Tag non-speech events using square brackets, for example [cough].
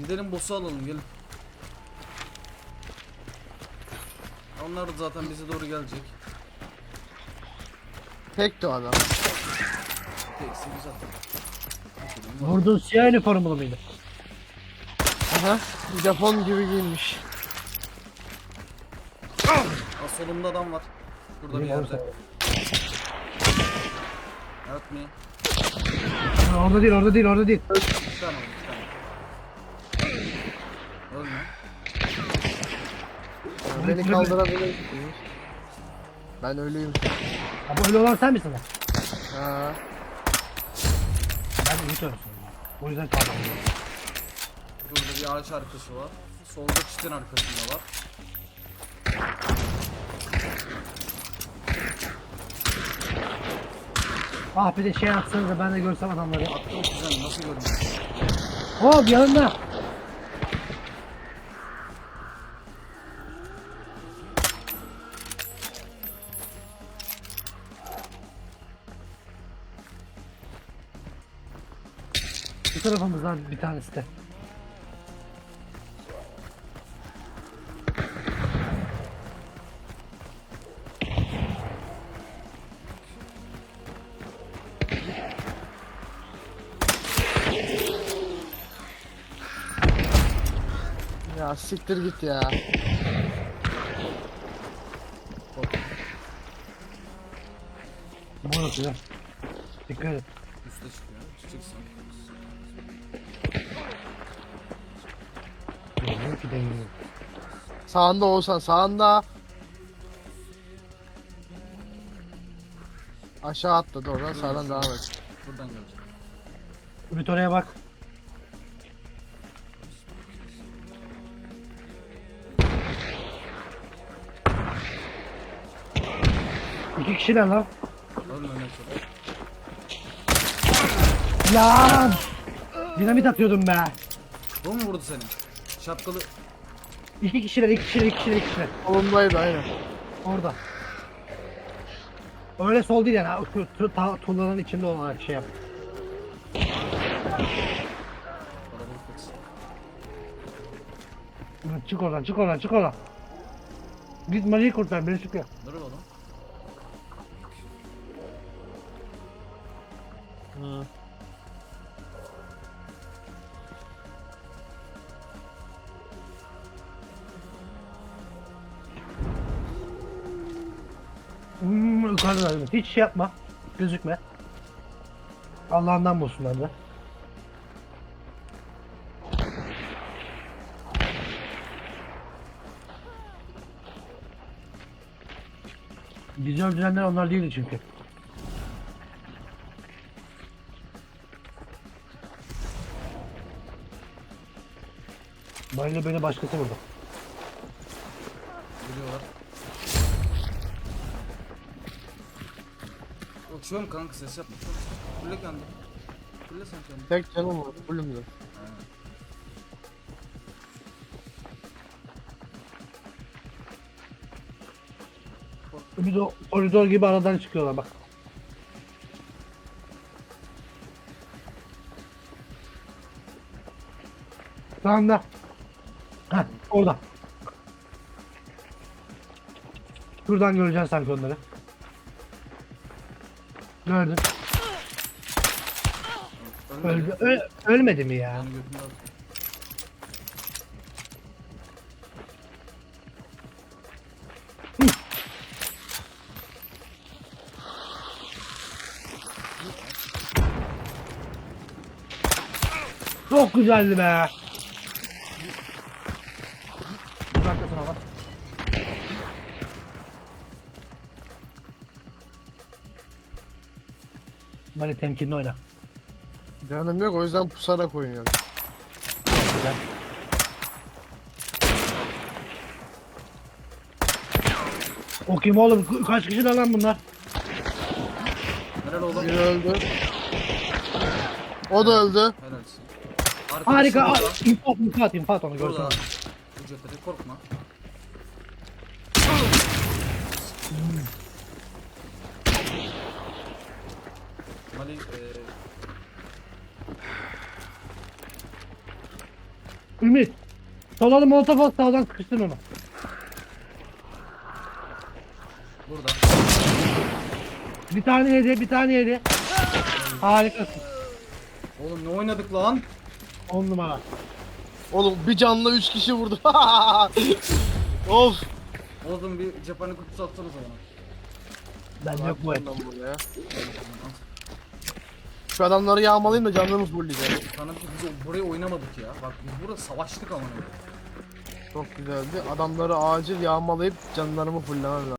Gidelim boss'u alalım gelin. Onlar da zaten bize doğru gelecek. Tek de o adam. Teksi güzel. Vurduğun siyah üniformlu muydu? Aha. Japon gibi giyinmiş. Aa, solumda adam var. Burada bir yerde. Ha, Orada değil orada değil orada değil. Bir tane var, bir tane. Ölme. Ya Beni kaldırabilir misiniz? Ben ölüyüm. Ha, bu öyle olan sen misin lan? Ha. Ben iyi söylüyorsun. O yüzden kaldım. Burada bir ağaç arkası var. Solda çitin arkasında var. Ah bir de şey atsanız da ben de görsem adamları. Attım güzel nasıl görünüyor? Hop yanında. Bu tarafımızdan bir tanesi de. Ya siktir git ya. Bu atıyor. Dikkat et. Üste çıkıyor. Dengeyi. Sağında olsan sağında. Aşağı atladı oradan sağdan devam et. Buradan gelecek. Ümit oraya bak. İki kişiler lan. Ölmemek. Lan! Dinamit atıyordum be. Bu mu vurdu seni? Şapkalı. İki kişiler, iki kişiler, iki kişiler, iki kişiler. Solundaydı aynen. Orada. Öyle sol değil yani. ha, Şu tu- ta- tuğlanın içinde olarak şey yap. Kalabalık kaçsın. Lan Çık oradan, çık oradan, çık oradan. Git Mali'yi kurtar, beni çıkıyor. Dur oğlum. Hı. Yukarıda da. Hiç şey yapma. Gözükme. Allah'ından bulsunlar da. Bizi öldürenler onlar değildi çünkü. Böyle beni başkası vurdu. Geliyorlar. Uçuyorum kanka ses yapma. Fulle kendi. Fulle sen kendi. Tek canım var. Fullümdü. Bir de o koridor gibi aradan çıkıyorlar bak. Sağında. Heh, orada. Şuradan göreceksin sanki onları. Gördün. Ölmedi. Öldü. Ö- ölmedi mi ya? Çok güzeldi be. Böyle temkinli oyna. Canım yok o yüzden pusarak oynuyorum. Güzel. O kim oğlum? Ka- Kaç kişi lan bunlar? Helal oğlum. Biri öldü. O da öldü. Helalsin. Harika. Arkadaşım Aa, İnfat, infat, infat onu Burada. görsene. Bu cephede korkma. Mali eee Ümit. Solanı molotof at sağdan sıkıştın onu. Burada. Bir tane yedi, bir tane yedi. Harikasın. Oğlum ne oynadık lan? 10 numara. Oğlum bir canlı 3 kişi vurdu. [laughs] of. Oğlum bir cephane kutusu atsanız bana. Ben yok bu et. Buraya. Şu adamları yağmalayayım da canlarımız fulleyecek. Sana bir biz burayı oynamadık ya. Bak biz burada savaştık ama. Çok güzeldi. Adamları acil yağmalayıp canlarımı fullemem lazım.